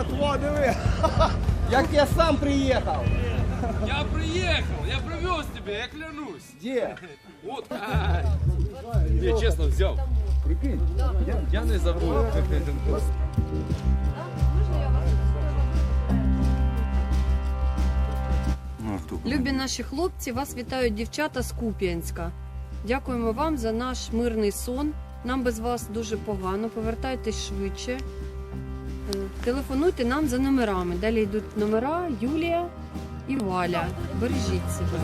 братва, диви. Як я сам приїхав. Я приехал, я привез тебя, я клянусь. Де? Вот. ай. Я честно взял. Прикинь. Я, я не забув. Любі наші хлопці, вас вітають дівчата з Куп'янська. Дякуємо вам за наш мирний сон. Нам без вас дуже погано. Повертайтесь швидше. Е, Телефонуйте нам за номерами. Далі йдуть номера Юлія і Валя. Бережіть себе.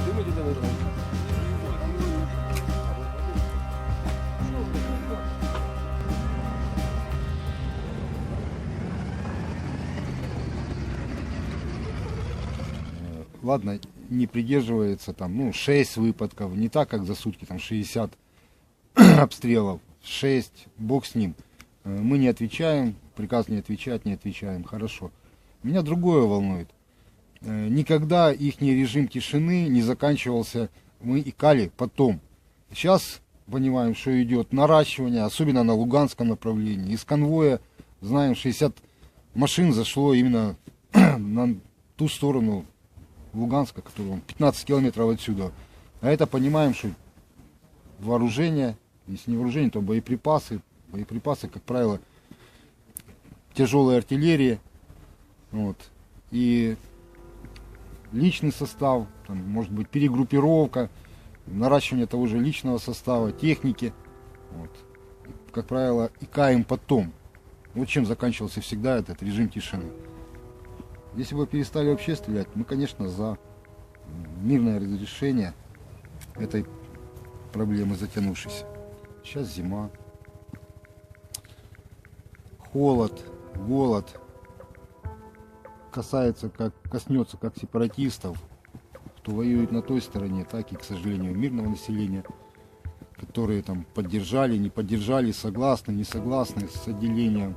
ладно, не придерживается там, ну, 6 выпадков, не так, как за сутки, там, 60 обстрелов, 6, бог с ним. Э, Мы не отвечаем, приказ не отвечать, не отвечаем, хорошо. Меня другое волнует. Э, Никогда их режим тишины не заканчивался, мы икали потом. Сейчас понимаем, что идет наращивание, особенно на Луганском направлении. Из конвоя, знаем, 60 машин зашло именно на ту сторону Луганска, который он 15 километров отсюда. А это понимаем, что вооружение, если не вооружение, то боеприпасы. Боеприпасы, как правило, тяжелая артиллерия. Вот. И личный состав, там, может быть перегруппировка, наращивание того же личного состава, техники. Вот. Как правило, и каем потом. Вот чем заканчивался всегда этот режим тишины. Если бы перестали вообще стрелять, мы, конечно, за мирное разрешение этой проблемы затянувшейся. Сейчас зима, холод, голод. Касается, как коснется как сепаратистов, кто воюет на той стороне, так и, к сожалению, мирного населения, которые там поддержали, не поддержали, согласны, не согласны с отделением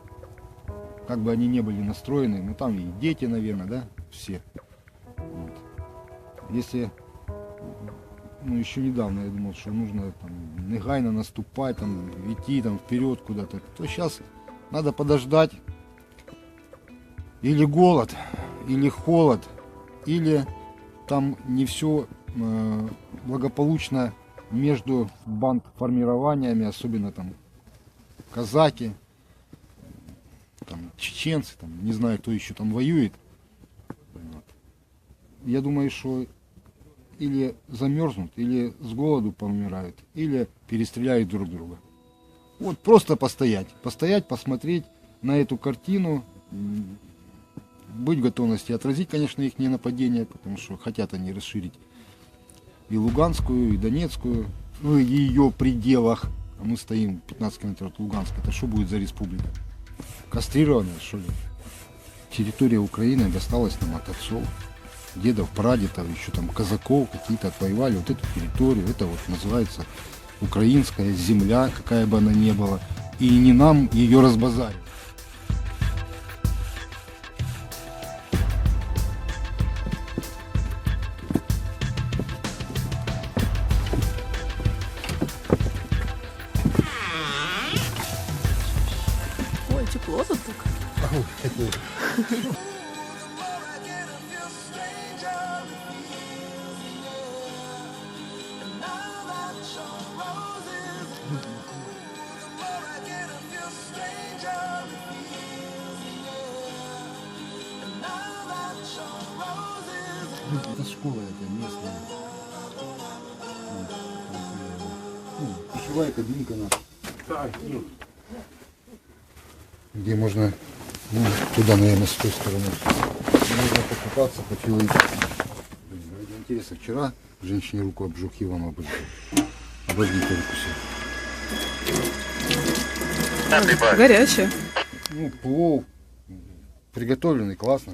как бы они не были настроены, ну там и дети, наверное, да, все. Вот. Если, ну еще недавно я думал, что нужно там негайно наступать, там идти там вперед куда-то, то сейчас надо подождать или голод, или холод, или там не все э, благополучно между бандформированиями, особенно там казаки, там, чеченцы, там, не знаю, кто еще там воюет. Вот. Я думаю, что или замерзнут, или с голоду помирают, или перестреляют друг друга. Вот просто постоять, постоять, посмотреть на эту картину, быть в готовности отразить, конечно, их нападение, потому что хотят они расширить и Луганскую, и Донецкую, ну и ее пределах. А мы стоим 15 километров от Луганска. Это что будет за республика? Кастрированная, что ли? Территория Украины досталась нам от отцов, дедов, прадедов, еще там казаков какие-то отвоевали вот эту территорию. Это вот называется украинская земля, какая бы она ни была. И не нам ее разбазарить. Это школа это местная. Ну, пищевая кабинка наша. Где можно, ну, туда, наверное, с той стороны. Можно покупаться, попилить. Блин, ради интереса, вчера женщине руку обжег, и вам обожгу. Обожгите руку себе. Горячая. Ну, плов приготовленный, классно.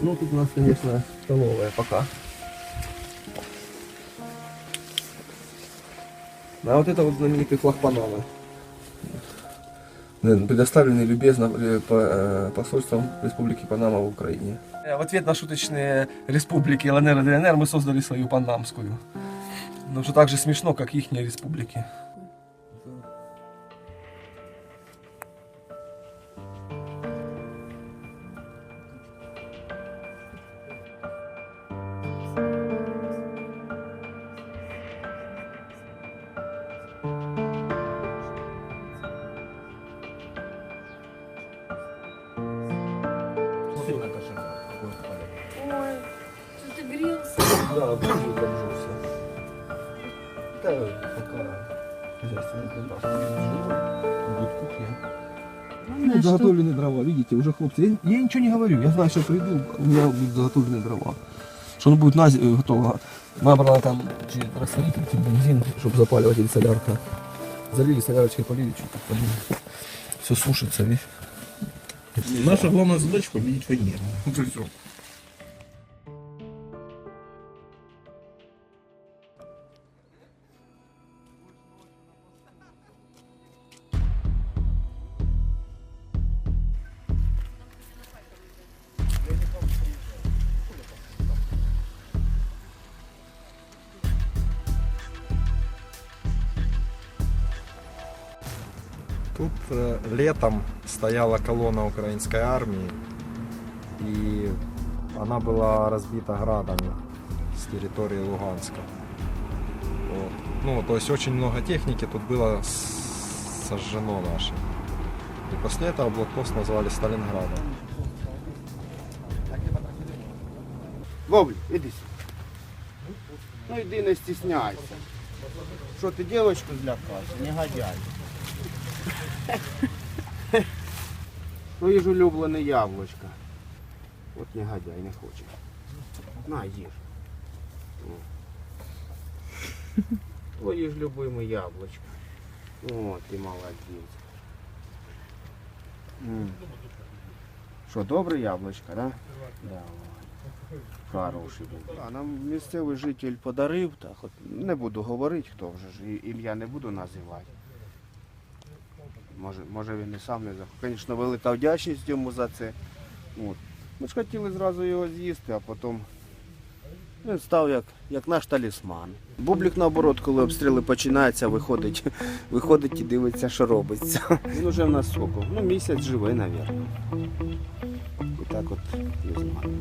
Ну, тут у нас, конечно, столовая пока. А вот это вот знаменитый флаг Панамы. Э, Предоставленный любезно э, э, посольством Республики Панама в Украине. В ответ на шуточные республики ЛНР и ДНР мы создали свою панамскую. Но что так же смешно, как их республики. Да, обжился, обжился. Да, пока хозяйственный плантаж будет кухня. Ну, заготовленные дрова, видите, уже хлопцы. Я, я ничего не говорю, я знаю, что приду, у меня будут заготовленные дрова. Что оно будет на зиму готово. Набрала там растворитель, типа бензин, чтобы запаливать или солярка. Залили солярочкой, полили, чуть-чуть. Все сушится, видишь. Наша главная задача победить в войне. Тут э, летом стояла колонна украинской армии, и она была разбита градами с территории Луганска. Вот. Ну, то есть очень много техники тут было с- сожжено нашей. И после этого блокпост назвали Сталинградом. Вовлю, іди сюди. Ну йди не стісняйся. Що ти дівчинку злякався? Негодяй. Твої ж улюблене яблучко. От негодяй не хоче. На, їж. Твої ж любимі яблучко. О, ти молодець. Що, добре яблучко, да? Да. Хороший був. А нам місцевий житель подарив, так от не буду говорити, хто вже ж ім'я не буду називати. Може, може він і сам не захотів. Звісно, велика вдячність йому за це. От. Ми ж хотіли зразу його з'їсти, а потім він став як, як наш талісман. Бублік наоборот, коли обстріли починаються, виходить, виходить і дивиться, що робиться. Він уже в нас сколько? Ну, місяць живий, мабуть. І так от не знаю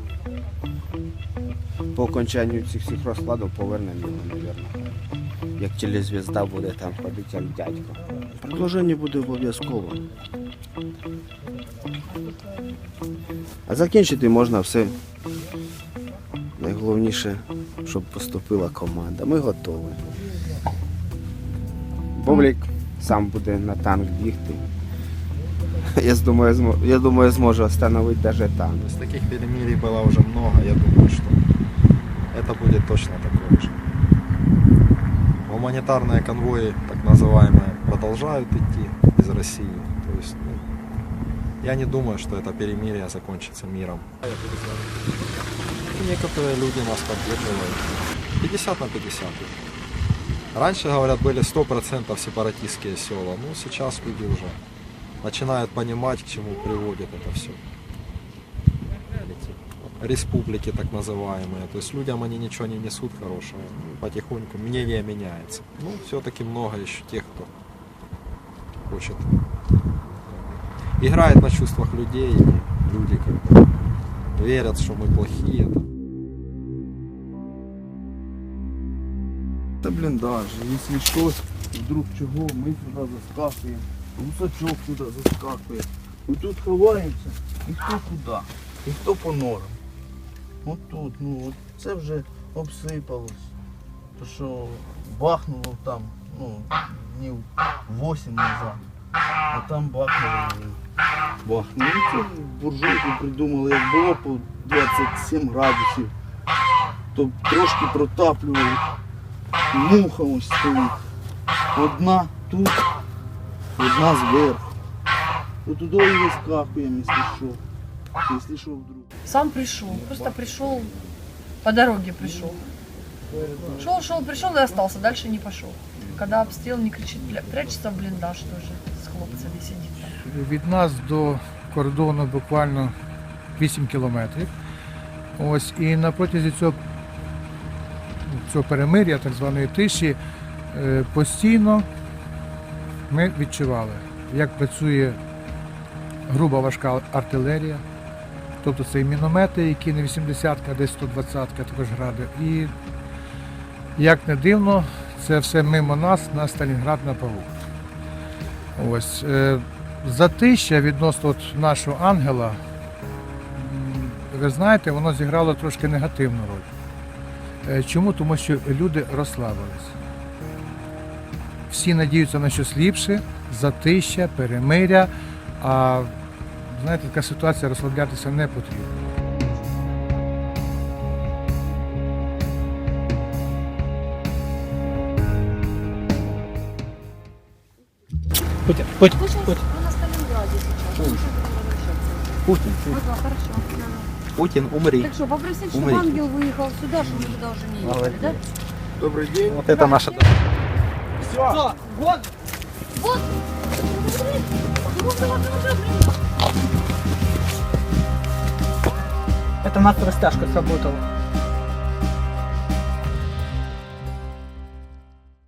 по окончанню цих всіх розкладів повернемо його, мабуть. Як телезвізда буде там ходити, як дядько. Продовження буде обов'язково. А закінчити можна все. Найголовніше, щоб поступила команда. Ми готові. Бублік сам буде на танк бігти. Я думаю, я думаю, зможу остановити навіть танк. Есть таких перемирий было уже много, я думаю, что это будет точно такое же. Гуманитарные конвои, так называемые, продолжают идти из России. То есть, ну, я не думаю, что это перемирие закончится миром. И некоторые люди нас поддерживают. 50 на 50. Раньше, говорят, были 100% сепаратистские села. Ну, сейчас люди уже начинают понимать, к чему приводит это все Республики так называемые. То есть людям они ничего не несут хорошего. Ну, Потихоньку мнение меняется. Ну, все-таки много еще тех, кто хочет. Играет на чувствах людей. и Люди как бы верят, что мы плохие. там. Це бліндаж, якщо щось, вдруг чого, ми сюди заскакуємо, гусачок сюди заскакує. І тут ховаємося, і хто куди, і хто по норам. От тут, ну от це вже обсипалось. То що бахнуло там, ну, днів 8 назад. А там бахнуло. Бахнуло. Ну, буржуйку придумали, як було по 27 градусів, то трошки протаплювали. Муха ось стоїть. Одна тут, одна зверху. То туди і вискакуємо, якщо що. Якщо що вдруг. сам пришел. Просто пришел, по дороге пришел. Шел, шел, пришел и остался, дальше не пошел. Когда обстрел не кричит, «Пля- прячется в блиндаж тоже с хлопцами сидит там. Від нас до кордону буквально 8 кілометрів. Ось і на протязі цього, цього перемир'я, так званої тиші, е, постійно ми відчували, як працює груба важка артилерія, тобто це і міномети, які не 80-ка, а десь 120-ка, також гради. І як не дивно, це все мимо нас на Сталінград на Паву. Ось. е, Затища відносно от нашого ангела, ви знаєте, воно зіграло трошки негативну роль. Е, Чому? Тому що люди розслабились. Всі надіються на щось ліпше, затища, перемиря. А знаєте, така ситуація розслаблятися не потрібно. Путин, Путин, Мы сейчас Путин. мы на Сталинграде сейчас. Путін, Ага, хорошо. Путін, умри. Так что, попросить, чтобы Умрите. ангел выехал сюда, чтобы мы туда уже не ехали, да? Добрый день. Вот это наша Это наша растяжка сработала.